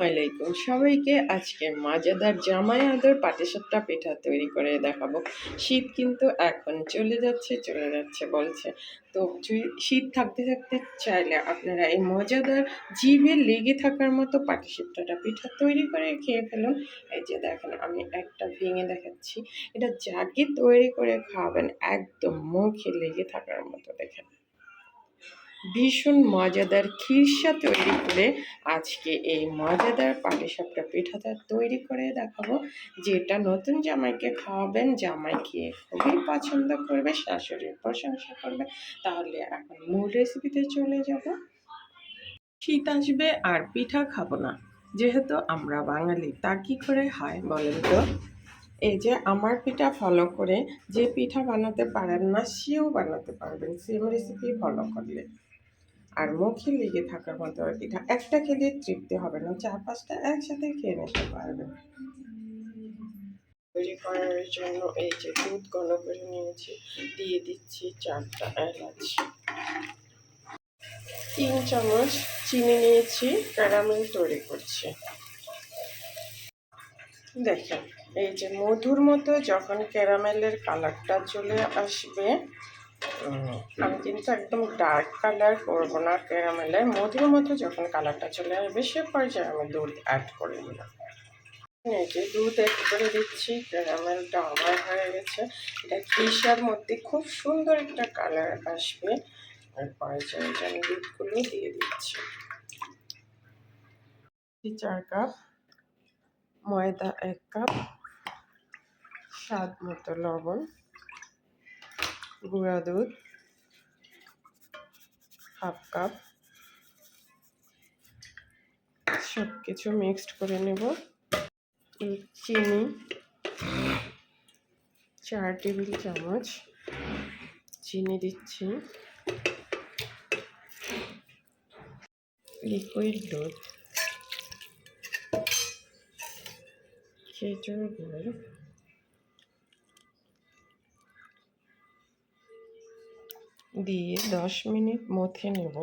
আলাইকুম সবাইকে আজকে মজাদার জামাই আদর পাটিসাপটা পিঠা তৈরি করে দেখাবো। শীত কিন্তু এখন চলে যাচ্ছে চলে যাচ্ছে বলছে। তো শীত থাকতে থাকতে চাইলে আপনারা এই মজাদার জিভে লেগে থাকার মতো পাটিসাপটাটা পিঠা তৈরি করে খেয়ে ফেলুন। এই যে দেখেন, আমি একটা ভেঙে দেখাচ্ছি। এটা যাকে তৈরি করে খাওয়াবেন, একদম মুখে লেগে থাকার মতো দেখেন। ভীষণ মজাদার খিরসা তৈরি করে আজকে এই মজাদার পাটিসাপটা পিঠাটা তৈরি করে দেখাবো। যেটা নতুন জামাইকে খাওয়াবেন জামাই খেয়ে খুবই পছন্দ করবে, শাশুড়ির প্রশংসা করবে। তাহলে এখন মূল রেসিপিতে চলে যাব। শীত আসবে আর পিঠা খাব না। যেহেতু আমরা বাঙালি, তা কি করে হয় বলেন তো? এই যে আমার পিঠা ফলো করে যে পিঠা বানাতে পারেন না, সেও বানাতে পারবেন। সেম রেসিপি ফলো করলে। আর মুখে লেগে থাকার মতো পিঠা একটা খেলে তৃপ্তি হবে না, চার পাঁচটা একসাথে খেয়ে নিতে পারবেন তৈরি করার জন্য এই যে দুধ ঘন করে নিয়েছি, দিয়ে দিচ্ছি চারটা এলাচ। তিন চামচ চিনি নিয়েছি, ক্যারামেল তৈরি করছি। দেখেন, এই যে মধুর মতো যখন ক্যারামেলের কালারটা চলে আসবে আমি কিন্তু একদম ডার্ক কালার করব না ক্যারামেলের মধুর মতো যখন কালারটা চলে আসবে, সে পর্যায়ে আমি দুধ অ্যাড করে দিলাম এই যে দুধ অ্যাড করে দিচ্ছি, ক্যারামেলটা আমার হয়ে গেছে। এটা খিসার মধ্যে খুব সুন্দর একটা কালার আসবে। আর পর্যায়ে আমি দুধগুলো দিয়ে দিচ্ছি। চার কাপ ময়দা এক কাপ স্বাদ মতো লবণ। গুঁড়া দুধ, হাফ কাপ। সব কিছু মিক্সড করে নেব। চিনি, চার টেবিল চামচ চিনি দিচ্ছি। লিকুইড দুধ, খেজুর গুড় দিয়ে দশ মিনিট মথে নেব।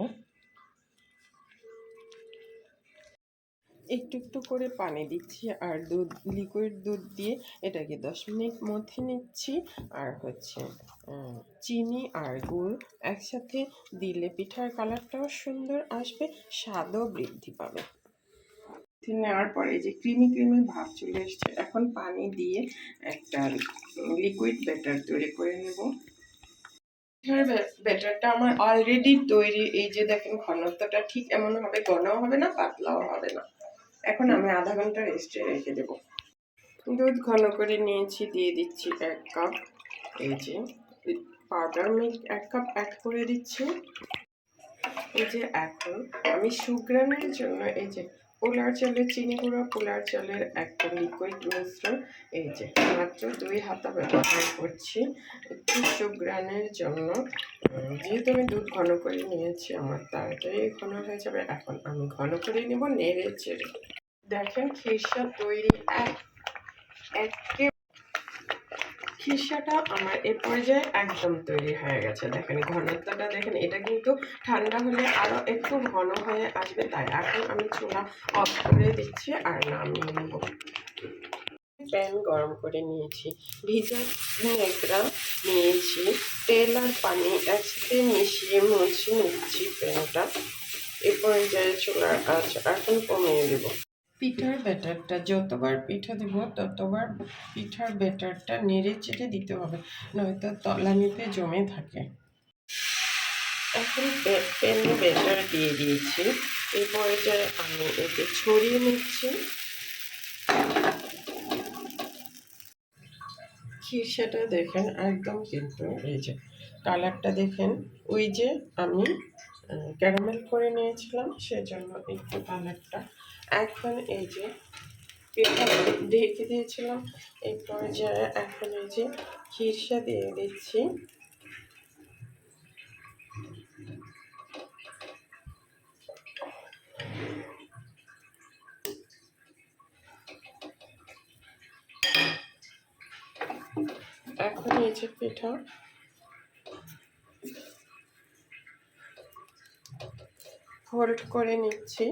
একটু একটু করে পানি দিচ্ছি আর দুধ লিকুইড দুধ দিয়ে এটাকে দশ মিনিট মথে নিচ্ছি। আর হচ্ছে চিনি আর গুড় একসাথে দিলে পিঠার কালারটাও সুন্দর আসবে, স্বাদও বৃদ্ধি পাবে। নেওয়ার পরে যে ক্রিমি ক্রিমি ভাব চলে এসছে, এখন পানি দিয়ে একটা লিকুইড ব্যাটার তৈরি করে নেব। পিঠার ব্যাটারটা আমার অলরেডি তৈরি। এই যে দেখেন, ঘনত্বটা ঠিক এমন হবে ঘনও হবে না, পাতলাও হবে না। এখন আমি আধা ঘণ্টা রেস্টে রেখে দেব। দুধ ঘন করে নিয়েছি, দিয়ে দিচ্ছি এক কাপ এই যে পাউডার মিল্ক এক কাপ অ্যাড করে দিচ্ছি। এই যে এখন আমি সুগ্রামের জন্য এই যে পোলার চালের চিনি গুঁড়া, পোলার চালের একটা লিকুইড মিশ্রণ এই যে, মাত্র দুই হাতা ব্যবহার করছি একটু গ্রামের জন্য। যেহেতু আমি দুধ ঘন করে নিয়েছি, আমার তাড়াতাড়ি ঘন হয়ে যাবে। এখন আমি ঘন করে নেব নেড়ে চেড়ে। দেখেন খিরসা তৈরি এক, একে খিসাটা আমার এ পর্যায়ে একদম তৈরি হয়ে গেছে। দেখেন, ঘনত্বটা দেখেন, এটা কিন্তু ঠান্ডা হলে আরও একটু ঘন হয়ে আসবে, তাই এখন আমি চুলা অফ করে দিচ্ছি আর নামিয়ে নেব। প্যান গরম করে নিয়েছি, ভিজা নেকড়া নিয়েছি, তেল আর পানি একসাথে মিশিয়ে মুছে নিচ্ছি প্যানটা। এ পর্যায়ে চুলার আঁচ এখন কমিয়ে দেবো। পিঠার ব্যাটারটা যতবার পিঠা দেবো, ততবার পিঠার ব্যাটারটা নেড়ে চেড়ে দিতে হবে, নয়তো তলানিতে জমে থাকে। এখন প্যানে ব্যাটার দিয়ে দিয়েছি। এই পর্যায়ে আমি এতে ছড়িয়ে নিচ্ছি। খিরসাটা দেখেন একদম কিন্তু এই যে, কালারটা দেখেন, ওই যে আমি ক্যারামেল করে নিয়েছিলাম, সেজন্য একটু কালারটা এখন এই যে পেঁপা ঢেকে দিয়েছিলাম। এই পর্যায়ে এখন এই যে খিরসা দিয়ে দিচ্ছি। এখন এই যে পিঠা। ফোল্ড করে নিচ্ছি।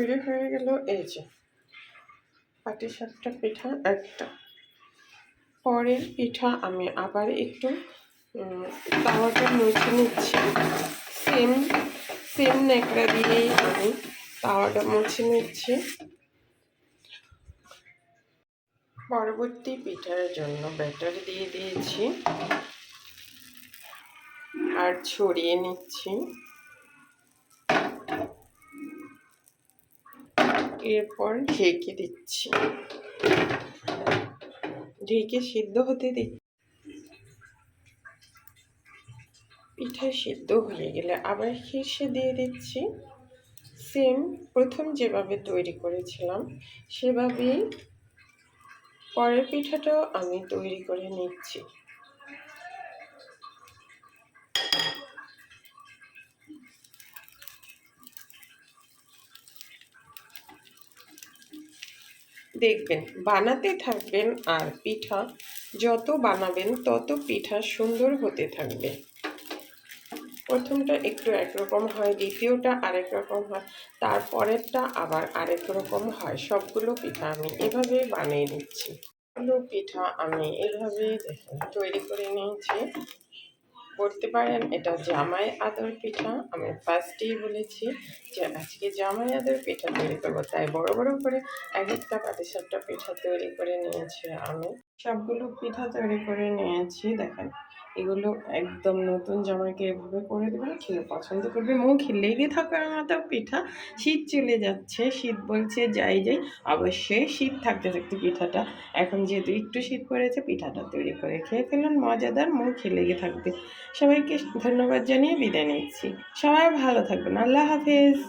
তৈরি হয়ে গেল এই যে। পাটি সাপটা পিঠা একটা। পরের পিঠা আমি আবার একটু তাওয়াটা মুছে নিচ্ছি। সেম সেম ন্যাকড়া দিয়েই আমি তাওয়াটা মুছে নিচ্ছি। পরবর্তী পিঠার জন্য ব্যাটার দিয়ে দিয়েছি। আর ছড়িয়ে নিচ্ছি। এরপর ঢেকে দিচ্ছি। ঢেকে সিদ্ধ হতে দিচ্ছি। পিঠা সিদ্ধ হয়ে গেলে আবার হেসে দিয়ে দিচ্ছি। সেম প্রথম যেভাবে তৈরি করেছিলাম সেভাবেই পরের পিঠাটাও আমি তৈরি করে নিচ্ছি। দেখবেন, বানাতে থাকবেন আর পিঠা যত বানাবেন তত পিঠা সুন্দর হতে থাকবে। প্রথমটা একটু একরকম হয়, দ্বিতীয়টা আরেক রকম হয়, তারপরেরটা আবার আরেক রকম হয়। সবগুলো পিঠা আমি এভাবে বানিয়ে নিচ্ছি। সবগুলো পিঠা আমি এভাবে দেখুন, তৈরি করে নিয়েছি। করতে পারেন। এটা জামাই আদর পিঠা। আমি ফার্স্টেই বলেছি যে, আজকে জামাই আদর পিঠা তৈরি করব। তাই বড় বড় করে এক একটা পাতিসাপটা পিঠা তৈরি করে নিয়েছি আমি। সবগুলো পিঠা তৈরি করে নিয়েছি, দেখেন। এগুলো একদম নতুন জামাইকে এভাবে করে দেবেন খেলে পছন্দ করবে। মুখ লেগে থাকার মতো পিঠা। শীত চলে যাচ্ছে, শীত বলছে যাই যাই। অবশ্যই শীত থাকতে থাকতে পিঠাটা। এখন যেহেতু একটু শীত পড়েছে, পিঠাটা তৈরি করে খেয়ে ফেলুন, মজাদার মুখ লেগে থাকবে। সবাইকে ধন্যবাদ জানিয়ে বিদায় নিচ্ছি। সবাই ভালো থাকবেন। আল্লাহ হাফেজ।